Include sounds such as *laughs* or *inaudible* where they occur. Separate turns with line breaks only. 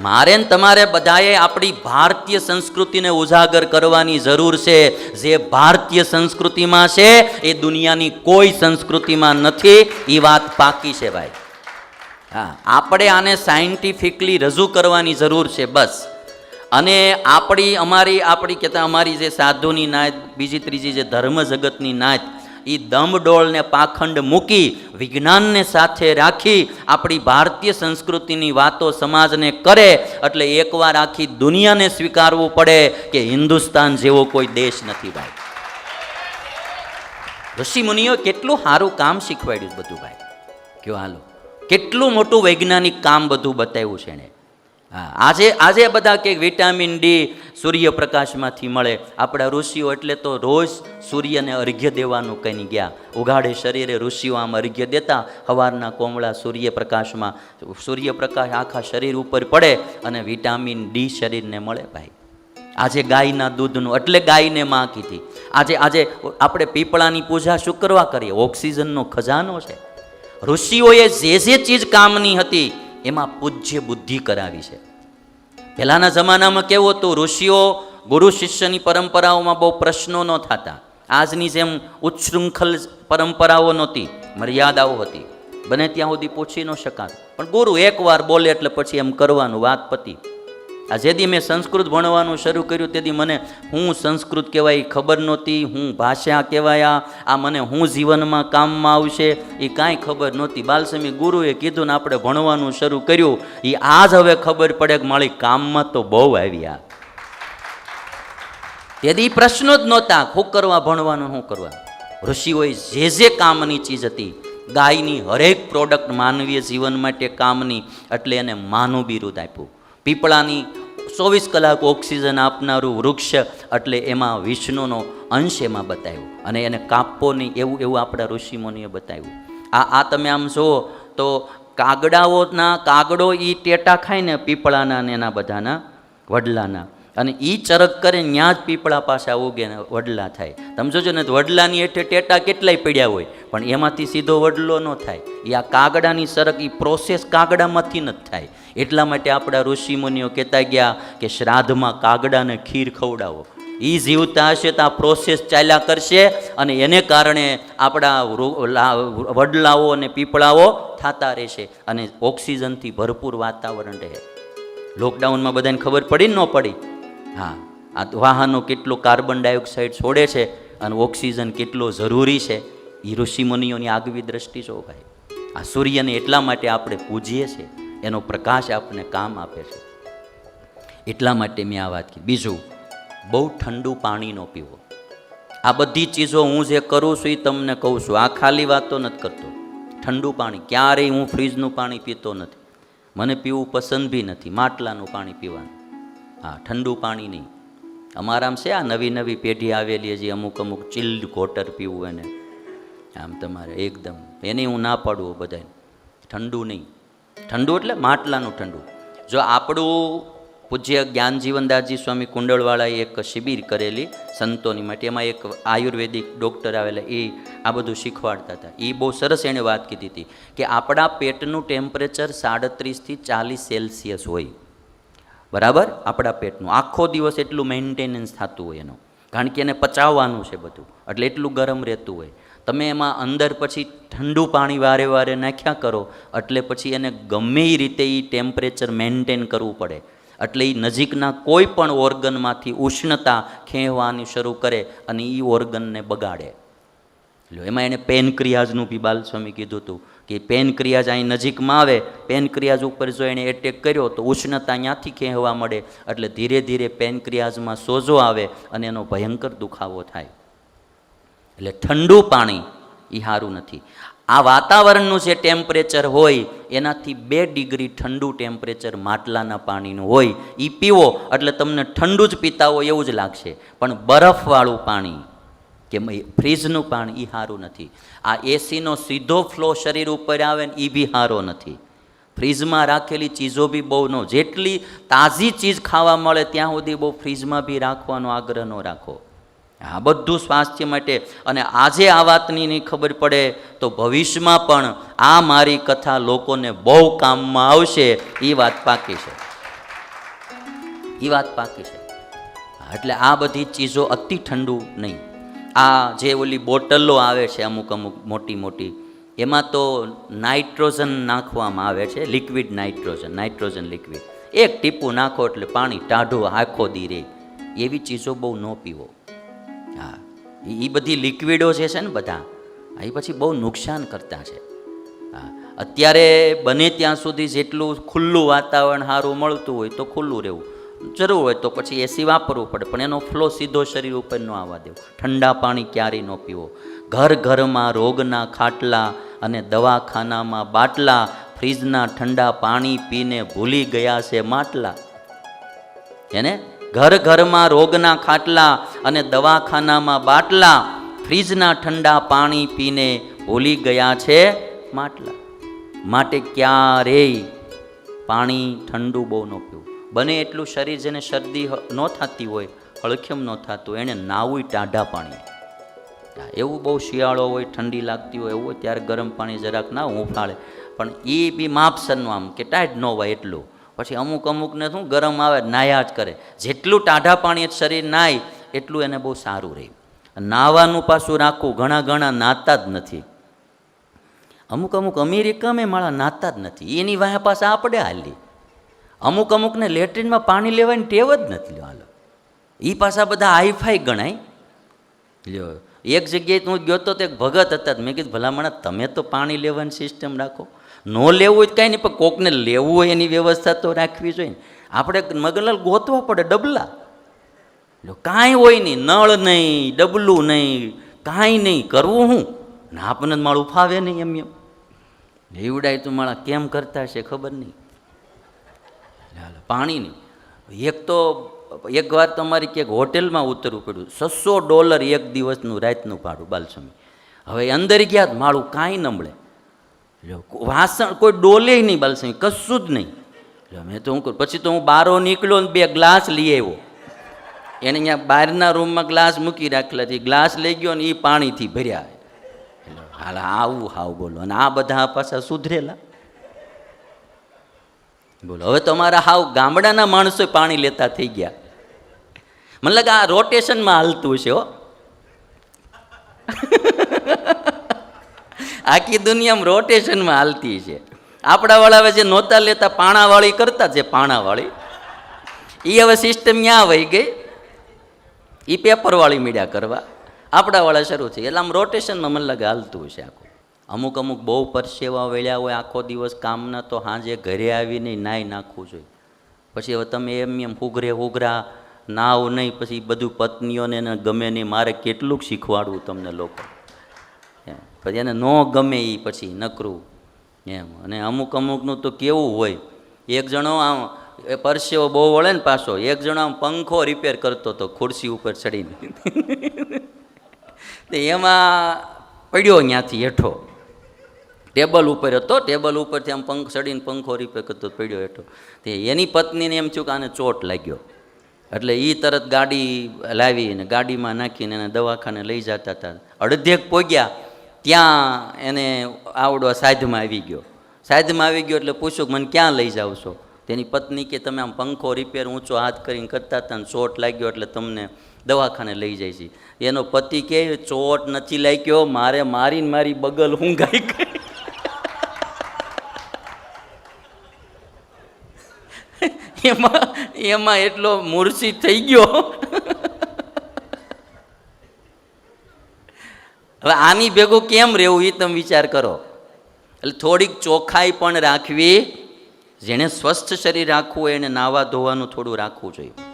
મારે ને તમારે બધાએ આપણી ભારતીય સંસ્કૃતિને ઉજાગર કરવાની જરૂર છે. જે ભારતીય સંસ્કૃતિમાં છે, એ દુનિયાની કોઈ સંસ્કૃતિમાં નથી. એ વાત પાકી છે ભાઈ. હા, આપણે આને સાયન્ટિફિકલી રજૂ કરવાની જરૂર છે બસ. અને આપણી, અમારી, આપણી કહેતા, અમારી જે સાધુની નાત, બીજી ત્રીજી જે ધર્મ જગતની નાત એ દમડોળને પાખંડ મૂકી વિજ્ઞાનને સાથે રાખી આપણી ભારતીય સંસ્કૃતિની વાતો સમાજને કરે એટલે એકવાર આખી દુનિયાને સ્વીકારવું પડે કે હિન્દુસ્તાન જેવો કોઈ દેશ નથી ભાઈ. ઋષિ મુનિઓ કેટલું સારું કામ શીખવાડ્યું બધું ભાઈ. કયો હાલો. કેટલું મોટું વૈજ્ઞાનિક કામ બધું બતાવ્યું છે એણે. આજે આજે બધા કે વિટામિન ડી સૂર્યપ્રકાશમાંથી મળે. આપણા ઋષિઓ એટલે તો રોજ સૂર્યને અર્ઘ્ય દેવાનું કહી ગયા. ઉઘાડે શરીરે ઋષિઓ આમ અર્ઘ્ય દેતા, હવારના કોમળા સૂર્યપ્રકાશમાં. સૂર્યપ્રકાશ આખા શરીર ઉપર પડે અને વિટામિન ડી શરીરને મળે ભાઈ. આજે ગાયના દૂધનું, એટલે ગાયને માં કીધી. આજે આજે આપણે પીપળાની પૂજા શું કરવા કરીએ. ઓક્સિજનનો ખજાનો છે. ઋષિઓએ જે જે ચીજ કામની હતી એમાં પૂજ્ય બુદ્ધિ કરાવી છે. પહેલાંના જમાનામાં કેવું હતું? ઋષિઓ ગુરુ શિષ્યની પરંપરાઓમાં બહુ પ્રશ્નો ન થતા. આજની જેમ ઉચ્છૃંખલ પરંપરાઓ નહોતી, મર્યાદાઓ હતી. બને ત્યાં સુધી પૂછી ન શકાતું. પણ ગુરુ એકવાર બોલે એટલે પછી એમ કરવાનું વાત પતી. આ જેદી મેં સંસ્કૃત ભણવાનું શરૂ કર્યું તેથી મને હું સંસ્કૃત કહેવાય ખબર નહોતી, હું ભાષા કહેવાયા, આ મને હું જીવનમાં કામમાં આવશે, એ કાંઈ ખબર નહોતી. બાલસમી ગુરુએ કીધું ને આપણે ભણવાનું શરૂ કર્યું, એ આજ હવે ખબર પડે કે મારી કામમાં તો બહુ આવ્યા. તેથી પ્રશ્નો જ નહોતા શું કરવા ભણવાનું શું કરવા. ઋષિઓએ જે જે કામની ચીજ હતી, ગાયની હરેક પ્રોડક્ટ માનવીય જીવન માટે કામની, એટલે એને માનું બિરુદ આપ્યું. પીપળાની ચોવીસ કલાક ઓક્સિજન આપનારું વૃક્ષ એટલે એમાં વિષ્ણુનો અંશ એમાં બતાવ્યો. અને એને કાપવો નહીં એવું એવું આપણા ઋષિમુનિએ બતાવ્યું. આ આ તમે આમ જુઓ તો કાગડાઓના કાગડો એ ટેટા ખાય ને પીપળાના ને એના બધાના વડલાના. અને એ ચરક કરે ત્યાં જ પીપળા પાસે ઉગે ને વડલા થાય. તમે જોજો ને વડલાની હેઠે ટેટા કેટલાય પડ્યા હોય. પણ એમાંથી સીધો વડલો ન થાય. એ આ કાગડાની સરક, એ પ્રોસેસ કાગડામાંથી ન જ થાય. એટલા માટે આપણા ઋષિમુનિઓ કહેતા ગયા કે શ્રાદ્ધમાં કાગડાને ખીર ખવડાવો. એ જીવતા હશે તો આ પ્રોસેસ ચાલ્યા કરશે અને એને કારણે આપણા વડલાઓ અને પીપળાઓ થતા રહેશે અને ઓક્સિજનથી ભરપૂર વાતાવરણ રહે. લોકડાઉનમાં બધાને ખબર પડી ન પડી? હા, આ વાહનો કેટલો કાર્બન ડાયોક્સાઇડ છોડે છે અને ઓક્સિજન કેટલો જરૂરી છે? એ ઋષિમુનિઓની આગવી દ્રષ્ટિ જો ભાઈ આ સૂર્યને એટલા માટે આપણે પૂજીએ છીએ, એનો પ્રકાશ આપણને કામ આપે છે. એટલા માટે મેં આ વાત કીધી. બીજું, બહુ ઠંડુ પાણી ન પીવો. આ બધી ચીજો હું જે કરું છું એ તમને કહું છું. આ ખાલી વાતો નથી કરતો. ઠંડુ પાણી, ક્યારેય હું ફ્રીજનું પાણી પીતો નથી. મને પીવું પસંદ બી નથી. માટલાનું પાણી પીવાનું. હા, ઠંડુ પાણી નહીં. અમારામાં છે આ નવી નવી પેઢી આવેલી છે અમુક અમુક ચિલ્ડ કોટર પીવું એને. આમ તમારે એકદમ, એને હું ના પાડું બધાને. ઠંડુ નહીં. ઠંડુ એટલે માટલાનું ઠંડુ. જો આપણું પૂજ્ય જ્ઞાનજીવનદાસજી સ્વામી કુંડળવાળાએ એક શિબિર કરેલી સંતોની માટે, એમાં એક આયુર્વેદિક ડૉક્ટર આવેલા, એ આ બધું શીખવાડતા હતા. એ બહુ સરસ એણે વાત કીધી હતી કે આપણા પેટનું ટેમ્પરેચર સાડત્રીસથી ચાલીસ સેલ્સિયસ હોય. બરાબર? આપણા પેટનું. આખો દિવસ એટલું મેન્ટેનન્સ થતું હોય એનું. કારણ કે એને પચાવવાનું છે બધું. એટલે એટલું ગરમ રહેતું હોય. તમે એમાં અંદર પછી ઠંડુ પાણી વારે વારે નાખ્યા કરો, એટલે પછી એને ગમે એ રીતે એ ટેમ્પરેચર મેન્ટેન કરવું પડે. એટલે એ નજીકના કોઈ પણ ઓર્ગનમાંથી ઉષ્ણતા ખેંચવાની શરૂ કરે અને એ ઓર્ગનને બગાડે. એટલે એમાં એણે પેનક્રિયાઝનું બી બાલસ્વામી કીધું હતું કે પેનક્રિયાજ અહીં નજીકમાં આવે, પેનક્રિયાઝ ઉપર જો એણે એટેક કર્યો તો ઉષ્ણતા ત્યાંથી ખેંચવા મળે, એટલે ધીરે ધીરે પેનક્રિયાઝમાં સોજો આવે અને એનો ભયંકર દુખાવો થાય. એટલે ઠંડુ પાણી એ સારું નથી. આ વાતાવરણનું જે ટેમ્પરેચર હોય, એનાથી બે ડિગ્રી ઠંડુ ટેમ્પરેચર માટલાના પાણીનું હોય. એ પીવો, એટલે તમને ઠંડુ જ પીતા હોય એવું જ લાગશે. પણ બરફવાળું પાણી કે ફ્રીજનું પાણી એ સારું નથી. આ એસીનો સીધો ફ્લો શરીર ઉપર આવે ને એ બી સારો નથી. ફ્રીજમાં રાખેલી ચીજો બી બહુ ન, જેટલી તાજી ચીજ ખાવા મળે ત્યાં સુધી બહુ ફ્રીજમાં બી રાખવાનો આગ્રહ ન રાખો. આ બધું સ્વાસ્થ્ય માટે. અને આજે આ વાતની નહીં ખબર પડે તો ભવિષ્યમાં પણ આ મારી કથા લોકોને બહુ કામમાં આવશે. એ વાત પાકી છે. એ વાત પાકી છે. એટલે આ બધી ચીજો અતિ ઠંડુ નહીં. આ જે ઓલી બોટલો આવે છે અમુક અમુક મોટી મોટી, એમાં તો નાઇટ્રોજન નાખવામાં આવે છે, લિક્વિડ નાઇટ્રોજન નાઇટ્રોજન લિક્વિડ. એક ટીપું નાખો એટલે પાણી ટાઢું આખો દી રહે. એવી ચીજો બહુ ન પીવો. હા, એ બધી લિક્વિડો જે છે ને બધા એ પછી બહુ નુકસાન કરતા છે. હા, અત્યારે બને ત્યાં સુધી જેટલું ખુલ્લું વાતાવરણ સારું મળતું હોય તો ખુલ્લું રહેવું. જરૂર હોય તો પછી એસી વાપરવું પડે, પણ એનો ફ્લો સીધો શરીર ઉપર ન આવવા દેવો. ઠંડા પાણી ક્યારેય ન પીવો. ઘર ઘરમાં રોગના ખાટલા અને દવાખાનામાં બાટલા, ફ્રીજના ઠંડા પાણી પીને ભૂલી ગયા છે માટલા. એને ઘર ઘરમાં રોગના ખાટલા અને દવાખાનામાં બાટલા, ફ્રીજના ઠંડા પાણી પીને ભૂલી ગયા છે માટલા. માટે ક્યારેય પાણી ઠંડુ બહુ ન પીવું. બને એટલું શરીર જેને શરદી ન થતી હોય, હળખેમ ન થતું, એને નાવું ટાઢા પાણી. એવું બહુ શિયાળો હોય, ઠંડી લાગતી હોય, એવું હોય, ત્યારે ગરમ પાણી જરાક ના હુંફાળે. પણ એ બી માપસરનું આમ, કે ટાઈટ ન હોય એટલું. પછી અમુક અમુકને શું, ગરમ આવે, નાયા જ કરે. જેટલું ટાઢા પાણી શરીર નાય એટલું એને બહુ સારું રહે. નાવાનું પાછું રાખવું ઘણા ઘણા નાતા જ નથી. અમુક અમુક અમેરિકામાં માળા નાતા જ નથી. એની વાહ પાસે આપણે હાલી અમુક અમુકને લેટ્રિનમાં પાણી લેવાની ટેવ જ નથી. હાલો. એ પાછા બધા હાઈફાઈ ગણાય. લ્યો, એક જગ્યાએ હું ગયો તો તે ભગત હતા. મેં કીધું, ભલામણ, તમે તો પાણી લેવાની સિસ્ટમ રાખો. ન લેવું હોય કાંઈ નહીં, પણ કોકને લેવું હોય એની વ્યવસ્થા તો રાખવી જોઈએ આપણે મગનલાલ ગોતવા પડે ડબલા. લ્યો કાંઈ હોય નહીં નળ નહીં ડબલું નહીં કાંઈ નહીં કરવું હું? ને આપણને માળું ફાવે નહીં એમ એમ. એવડાય તું માળા કેમ કરતા છે ખબર નહીં. હાલો, પાણીની એક તો એક વાર તમારી ક્યાંક હોટેલમાં ઉતરવું પડ્યું. છસો ડોલર એક દિવસનું રાતનું ભાડું બાલસમી. હવે અંદર ગયા તો માળું કાંઈ નમળે વાસણ કોઈ ડોલે નહીં બાલસમી કશું જ નહીં. મેં તો હું પછી તો હું બારો નીકળ્યો ને બે ગ્લાસ લઈ આવ્યો. એને અહીંયા બહારના રૂમમાં ગ્લાસ મૂકી રાખેલા છે. ગ્લાસ લઈ ગયો ને એ પાણીથી ભર્યા. એટલે હાલ આવું હાવ બોલો. અને આ બધા પાછા સુધરેલા. બોલો, હવે તમારા હાવ ગામડાના માણસો પાણી લેતા થઈ ગયા. મને લાગે આ રોટેશનમાં હાલતું છે હો. *laughs* આખી દુનિયામાં રોટેશનમાં હાલતી છે આપણાવાળા હવે જે નહોતા લેતા, પાણાવાળી કરતા છે, પાણાવાળી. એ હવે સિસ્ટમ ક્યાં વહી ગઈ. એ પેપરવાળી મીડિયા કરવા. આપણાવાળા શરૂ છે એટલે આમ રોટેશનમાં મને લાગે હાલતું છે આખું. અમુક અમુક બહુ પરસેવા વેળ્યા હોય, આખો દિવસ કામના તો સાંજે ઘરે આવીને નાહી નાખવું જોઈએ. પછી હવે તમે એમ એમ હુઘરે હુગરા નાવ નહીં, પછી બધું પત્નીઓને ગમે નહીં મારે કેટલુંક શીખવાડવું તમને લોકો. પછી એને ન ગમે એ પછી નકરું. એમ. અને અમુક અમુકનું તો કેવું હોય. એક જણો આમ એ પરસેવો બહુ વળે ને પાછો. એક જણા પંખો રિપેર કરતો હતો ખુરશી ઉપર ચડીને. *laughs* તે એમાં પડ્યો ત્યાંથી હેઠો. ટેબલ ઉપર હતો, ટેબલ ઉપરથી આમ પંખ ચડીને પંખો રિપેર કરતો પડ્યો હેઠો. તે એની પત્નીને એમ થયું કે આને ચોટ લાગ્યો. એટલે એ તરત ગાડી લાવી અને ગાડીમાં નાખીને એને દવાખાને લઈ જતા હતા. અડધેક પોગ્યા, ત્યાં એને આવડો સાધમાં આવી ગયો. સાધમાં આવી ગયો એટલે પૂછ્યું મને ક્યાં લઈ જાવ છો? તેની પત્ની કે તમે આમ પંખો રિપેર ઊંચો હાથ કરીને કરતા હતા ને ચોટ લાગ્યો એટલે તમને દવાખાને લઈ જાય છે. એનો પતિ કે, ચોટ નથી લાગ્યો, મારે મારીને મારી બગલ ઊંઘાઈ ગઈ. *laughs* એમાં એમાં એટલો મૂર્છિત થઈ ગયો. *laughs* હવે આની ભેગું કેમ રહેવું એ તમે વિચાર કરો. એટલે થોડીક ચોખ્ખાઈ પણ રાખવી. જેણે સ્વસ્થ શરીર રાખવું હોય એને નાવા ધોવાનું થોડું રાખવું જોઈએ.